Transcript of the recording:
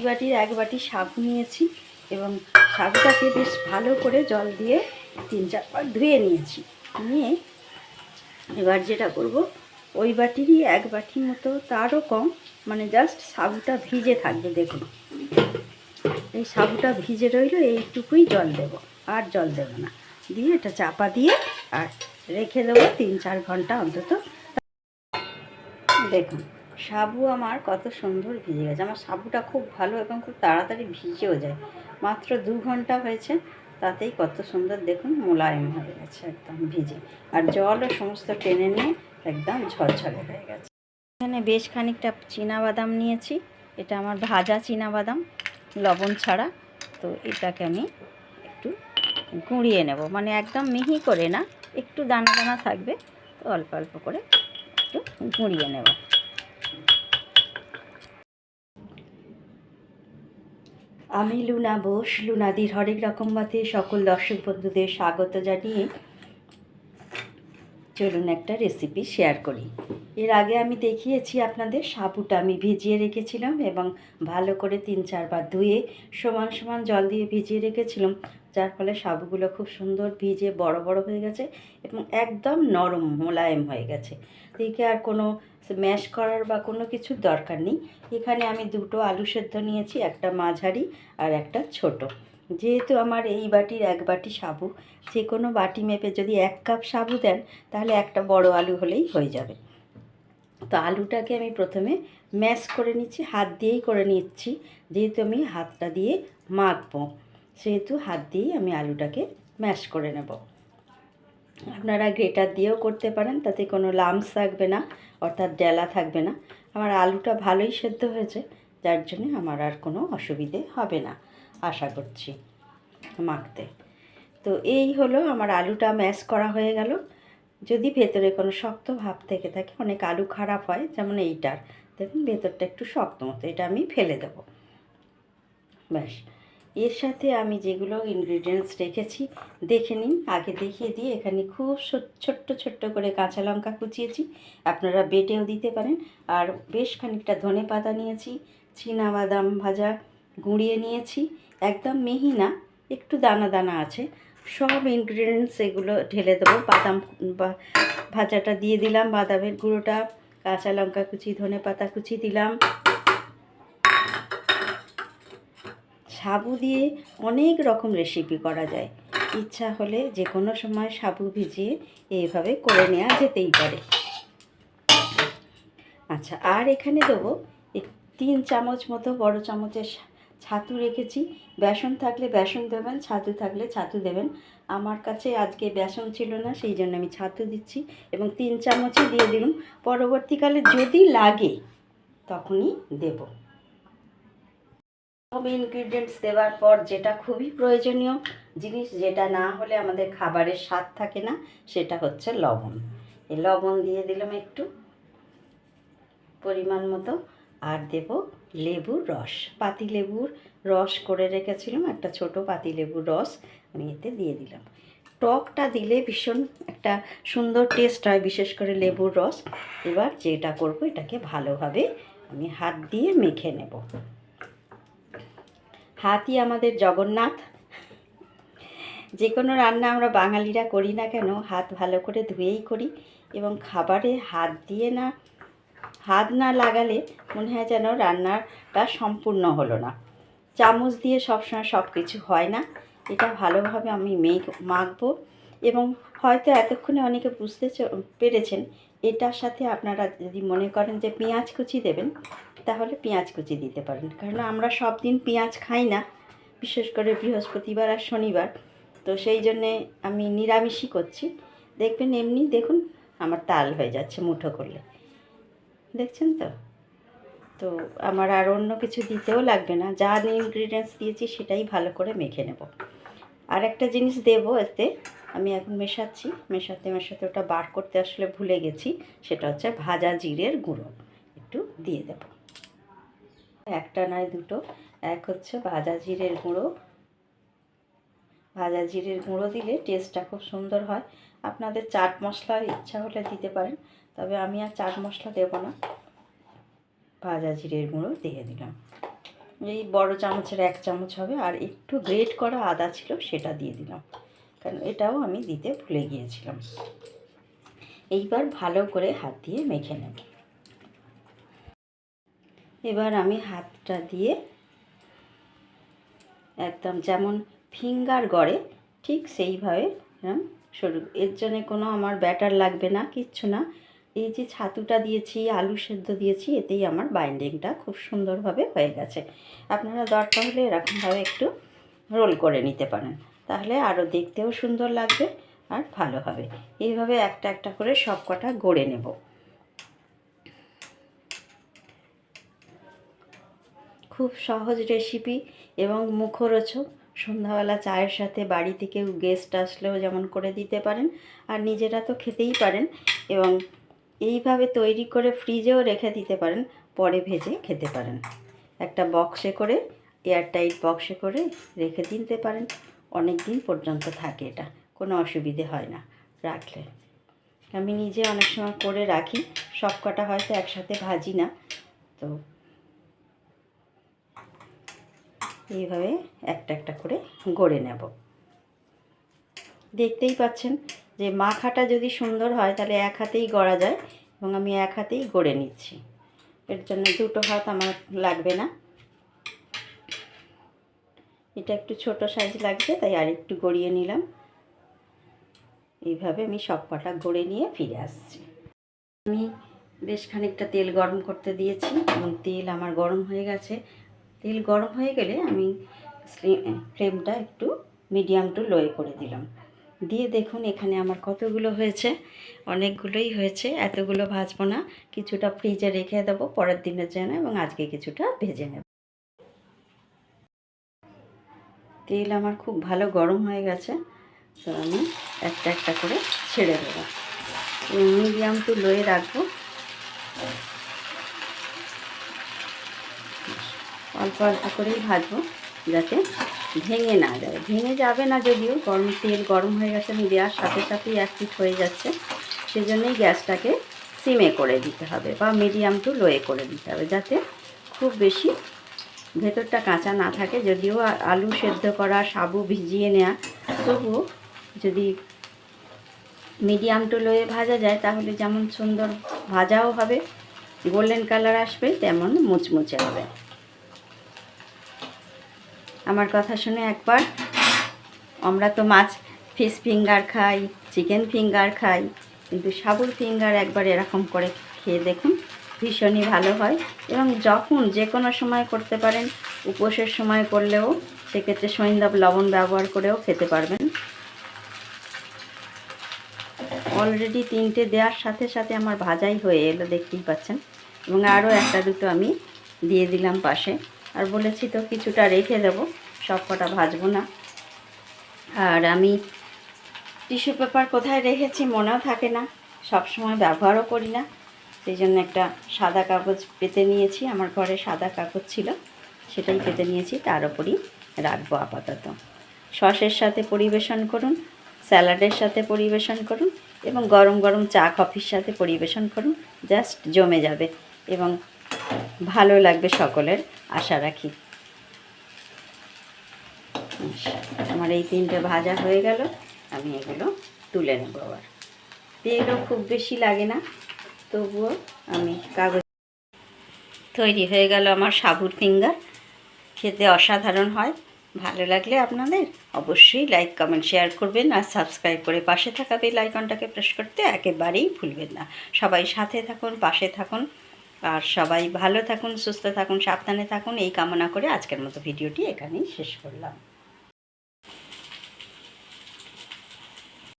বাটির এক বাটি সাবু নিয়েছি এবং সাবুটাকে বেশ ভালো করে জল দিয়ে তিন চারবার ধুয়ে নিয়েছি। নিয়ে এবার যেটা করব, ওই বাটিরই এক বাটি মতো, তারও কম মানে জাস্ট সাবুটা ভিজে থাকবে, দেখুন। এই সাবুটা ভিজে রইল, এইটুকুই জল দেব, আর জল দেব না। দিয়ে এটা চাপা দিয়ে, আর রেখে দেবো তিন চার ঘণ্টা অন্তত। দেখুন সাবু আমার কত সুন্দর ভিজে গেছে। আমার সাবুটা খুব ভালো এবং খুব তাড়াতাড়ি ভিজেও যায়। মাত্র দু ঘণ্টা হয়েছে, তাতেই কত সুন্দর দেখুন মোলায়েম হয়ে গেছে একদম ভিজে। আর জলও সমস্ত টেনে নিয়ে একদম ঝরঝরে হয়ে গেছে। এখানে বেশ খানিকটা বাদাম নিয়েছি। এটা আমার ভাজা বাদাম লবণ ছাড়া। তো এটাকে আমি একটু গুঁড়িয়ে নেব। মানে একদম মিহি করে না, একটু দানা দানা থাকবে, তো অল্প অল্প করে একটু গুঁড়িয়ে নেব। আমি লুনা বোস, লুনাদির হরেক রকম মতে সকল দর্শক বন্ধুদের স্বাগত জানিয়ে চলুন একটা রেসিপি শেয়ার করি। এর আগে আমি দেখিয়েছি আপনাদের সাবুটা আমি ভিজিয়ে রেখেছিলাম এবং ভালো করে তিন চারবার ধুয়ে সমান সমান জল দিয়ে ভিজিয়ে রেখেছিলাম, যার ফলে সাবুগুলো খুব সুন্দর ভিজে বড় বড় হয়ে গেছে এবং একদম নরম মোলায়েম হয়ে গেছে। একে আর কোনো ম্যাশ করার বা কোনো কিছুর দরকার নেই। এখানে আমি দুটো আলু সেদ্ধ নিয়েছি, একটা মাঝারি আর একটা ছোট। যেহেতু আমার এই বাটির এক বাটি সাবু, যে কোনো বাটি মেপে যদি এক কাপ সাবু দেন, তাহলে একটা বড় আলু হলেই হয়ে যাবে। তো আলুটাকে আমি প্রথমে ম্যাশ করে নিচ্ছি, হাত দিয়েই করে নিচ্ছি, যেহেতু আমি হাতটা দিয়ে মাখবো, সেহেতু হাত দিয়েই আমি আলুটাকে ম্যাশ করে নেব। আপনারা গ্রেটার দিয়েও করতে পারেন, তাতে কোনো লামস থাকবে না, অর্থাৎ ডেলা থাকবে না। আমার আলুটা ভালোই সেদ্ধ হয়েছে, যার জন্য আমার আর কোনো অসুবিধে হবে না, আশা করছি মাখতে। তো এই হলো আমার আলুটা ম্যাশ করা হয়ে গেল। যদি ভেতরে কোনো শক্ত ভাব থেকে থাকে, অনেক আলু খারাপ হয়, যেমন এইটার। দেখুন, ভেতরটা একটু শক্ত মতো, এটা আমি ফেলে দেব। ব্যাস। এর সাথে আমি যেগুলো ইনগ্রিডিয়েন্টস রেখেছি, দেখে নিন। আগে দেখিয়ে দিয়ে এখানে খুব ছোট্ট ছোট্ট করে কাঁচা লঙ্কা কুচিয়েছি। আপনারা বেটেও দিতে পারেন। আর বেশ খানিকটা ধনে পাতা নিয়েছি বাদাম ভাজা গুঁড়িয়ে নিয়েছি। একদম মিহি না, একটু দানা দানা আছে। সব ইনগ্রিডিয়েন্টস এগুলো ঢেলে দেবো। বাদাম ভাজাটা দিয়ে দিলাম, বাদামের গুঁড়োটা, কাঁচা লঙ্কা কুচি, ধনে পাতা কুচি দিলাম। সাবু দিয়ে অনেক রকম রেসিপি করা যায়। ইচ্ছা হলে যে কোনো সময় সাবু ভিজিয়ে এইভাবে করে নেওয়া যেতেই পারে। আচ্ছা আর এখানে দেবো তিন চামচ মতো বড় চামচের ছাতু রেখেছি। বেসন থাকলে বেসন দেবেন, ছাতু থাকলে ছাতু দেবেন। আমার কাছে আজকে বেসন ছিল না, সেই জন্য আমি ছাতু দিচ্ছি এবং তিন চামচই দিয়ে দিলাম। পরবর্তীকালে যদি লাগে, তখনই দেব। সব ইনগ্রিডিয়েন্টস দেওয়ার পর যেটা খুবই প্রয়োজনীয় জিনিস, যেটা না হলে আমাদের খাবারের স্বাদ থাকে না, সেটা হচ্ছে লবণ। এই লবণ দিয়ে দিলাম একটু পরিমাণ মতো, আর দেব লেবুর রস। পাতি লেবুর রস করে রেখেছিলাম, একটা ছোট পাতি লেবুর রস আমি এতে দিয়ে দিলাম। টকটা দিলে ভীষণ একটা সুন্দর টেস্ট হয়, বিশেষ করে লেবুর রস। এবার যেটা করব, এটাকে ভালোভাবে আমি হাত দিয়ে মেখে নেব। হাতই আমাদের জগন্নাথ। যে কোনো রান্না আমরা বাঙালিরা করি না কেন, হাত ভালো করে ধুয়েই করি এবং খাবারে হাত দিয়ে না, হাত না লাগালে মনে হয় যেন রান্নাটা সম্পূর্ণ হলো না। চামচ দিয়ে সবসময় সব কিছু হয় না। এটা ভালোভাবে আমি মেঘ, মাখবো। এবং হয়তো এতক্ষণে অনেকে বুঝতে পেরেছেন, এটার সাথে আপনারা যদি মনে করেন যে পেঁয়াজ কুচি দেবেন, তাহলে পেঁয়াজ কুচি দিতে পারেন। কারণ আমরা সব দিন পেঁয়াজ খাই না, বিশেষ করে বৃহস্পতিবার আর শনিবার। তো সেই জন্যে আমি নিরামিষই করছি। দেখবেন এমনি দেখুন আমার তাল হয়ে যাচ্ছে মুঠো করলে। দেখছেন তো? তো আমার আর অন্য কিছু দিতেও লাগবে না। যা ইনগ্রিডিয়েন্টস দিয়েছি সেটাই ভালো করে মেখে নেব। আর একটা জিনিস দেব এতে। আমি এখন মেশাচ্ছি, মেশাতে মেশাতে ওটা বার করতে আসলে ভুলে গেছি। সেটা হচ্ছে ভাজা জিরের গুঁড়ো। একটু দিয়ে দেব। একটা নয় দুটো। এক হচ্ছে ভাজা জিরের গুঁড়ো। ভাজা জিরের গুঁড়ো দিলে টেস্টটা খুব সুন্দর হয়। আপনাদের চাট মশলার ইচ্ছা হলে দিতে পারেন, তবে আমি আর চাট মশলা দেবো না। ভাজা জিরের গুঁড়ো দিয়ে দিলাম। এই বড় চামচের এক চামচ হবে, আর একটু গ্রেট করা আদা ছিল সেটা দিয়ে দিলাম। কারণ এটাও আমি দিতে ভুলে গিয়েছিলাম। এইবার ভালো করে হাত দিয়ে মেখে নেব। এবার আমি হাতটা দিয়ে একদম যেমন ফিঙ্গার গড়ে ঠিক সেইভাবে এরম সরু, এর জন্যে কোনো আমার ব্যাটার লাগবে না, কিচ্ছু না। এই যে ছাতুটা দিয়েছি, আলু সেদ্ধ দিয়েছি, এতেই আমার বাইন্ডিংটা খুব সুন্দরভাবে হয়ে গেছে। আপনারা দরকার হলে এরকমভাবে একটু রোল করে নিতে পারেন। তাহলে আরও দেখতেও সুন্দর লাগবে আর ভালো হবে। এইভাবে একটা একটা করে সব কটা গড়ে নেব। খুব সহজ রেসিপি এবং মুখরোচক। সন্ধ্যাবেলা চায়ের সাথে বাড়ি কেউ গেস্ট আসলেও যেমন করে দিতে পারেন, আর নিজেরা তো খেতেই পারেন এবং এইভাবে তৈরি করে ফ্রিজেও রেখে দিতে পারেন, পরে ভেজে খেতে পারেন। একটা বক্সে করে এয়ারটাইট বক্সে করে রেখে দিতে পারেন। অনেক দিন পর্যন্ত থাকে এটা। কোনো অসুবিধে হয় না রাখলে। আমি নিজে অনেক সময় করে রাখি, সব কটা হয়তো একসাথে ভাজি না। তো এইভাবে একটা একটা করে গড়ে নেব। দেখতেই পাচ্ছেন যে মাখাটা যদি সুন্দর হয় তাহলে এক হাতেই গড়া যায় এবং আমি এক হাতেই গড়ে নিচ্ছি। এর জন্য দুটো হাত আমার লাগবে না। এটা একটু ছোট সাইজ লাগছে, তাই আর একটু গড়িয়ে নিলাম। এইভাবে আমি সব কটা গড়ে নিয়ে ফিরে আসছি। আমি বেশ খানিকটা তেল গরম করতে দিয়েছি, এবং তেল আমার গরম হয়ে গেছে। তেল গরম হয়ে গেলে আমি ফ্লেমটা একটু মিডিয়াম টু লোয়ে করে দিলাম। দিয়ে দেখুন এখানে আমার কতগুলো হয়েছে, অনেকগুলোই হয়েছে, এতগুলো ভাজবো না, কিছুটা ফ্রিজে রেখে দেবো, পরের দিনের জন্য এবং আজকে কিছুটা ভেজে নেব। তেল আমার খুব ভালো গরম হয়ে গেছে, তো আমি একটা একটা করে ছেড়ে দেবো। মিডিয়াম টু লোয়ে রাখব। অল্প অল্প করেই ভাজবো, যাতে ভেঙে না যায়। ভেঙে যাবে না যদিও গরম তেল গরম হয়ে গেছে, আমি দেওয়ার সাথে সাথেই পিঠ হয়ে যাচ্ছে। সেজন্যই গ্যাসটাকে সিমে করে দিতে হবে বা মিডিয়াম টু লোয়ে করে দিতে হবে, যাতে খুব বেশি ভেতরটা কাঁচা না থাকে, যদিও আলু সেদ্ধ করা, সাবু ভিজিয়ে নেওয়া তবুও যদি মিডিয়াম টু লোয়ে ভাজা যায়, তাহলে যেমন সুন্দর ভাজাও হবে, গোল্ডেন কালার আসবে, তেমন মুচমুচে হবে। আমার কথা শুনে একবার, আমরা তো মাছ, ফিশ ফিঙ্গার খাই, চিকেন ফিঙ্গার খাই, কিন্তু সাবুর ফিঙ্গার একবার এরকম করে খেয়ে দেখুন। ভীষণই ভালো হয় এবং যখন যে কোনো সময় করতে পারেন, উপোসের সময় করলেও সেক্ষেত্রে সৈন্দব লবণ ব্যবহার করেও খেতে পারবেন। অলরেডি তিনটে দেওয়ার সাথে সাথে আমার ভাজাই হয়ে এলো, দেখতেই পাচ্ছেন। এবং আরও একটা দুটো আমি দিয়ে দিলাম পাশে। আর বলেছি তো, কিছুটা রেখে দেবো সব কটা ভাজবো না। আর আমি টিস্যু পেপার কোথায় রেখেছি মনেও থাকে না সব সময় ব্যবহারও করি না। সেই জন্য একটা সাদা কাগজ পেতে নিয়েছি। আমার ঘরে সাদা কাগজ ছিল, সেটাই পেতে নিয়েছি। তার ওপরই রাখব আপাতত। সসের সাথে পরিবেশন করুন, স্যালাডের সাথে পরিবেশন করুন এবং গরম গরম চা, কফির সাথে পরিবেশন করুন। জাস্ট জমে যাবে এবং ভালো লাগবে সকলের আশা রাখি। আমার এই তিনটে ভাজা হয়ে গেল, আমি এগুলো তুলে নেব আবার। তেলও খুব বেশি লাগে না। তবুও আমি কাগজ তৈরি হয়ে গেল আমার সাবুর ফিঙ্গার। খেতে অসাধারণ হয়। ভালো লাগলে আপনাদের অবশ্যই লাইক, কমেন্ট, শেয়ার করবেন আর সাবস্ক্রাইব করে পাশে থাকা বেল আইকনটাকে প্রেস করতে একেবারেই ভুলবেন না। সবাই সাথে থাকুন, পাশে থাকুন আর সবাই ভালো থাকুন, সুস্থ থাকুন, সাবধানে থাকুন। এই কামনা করে আজকের মতো ভিডিওটি এখানেই শেষ করলাম।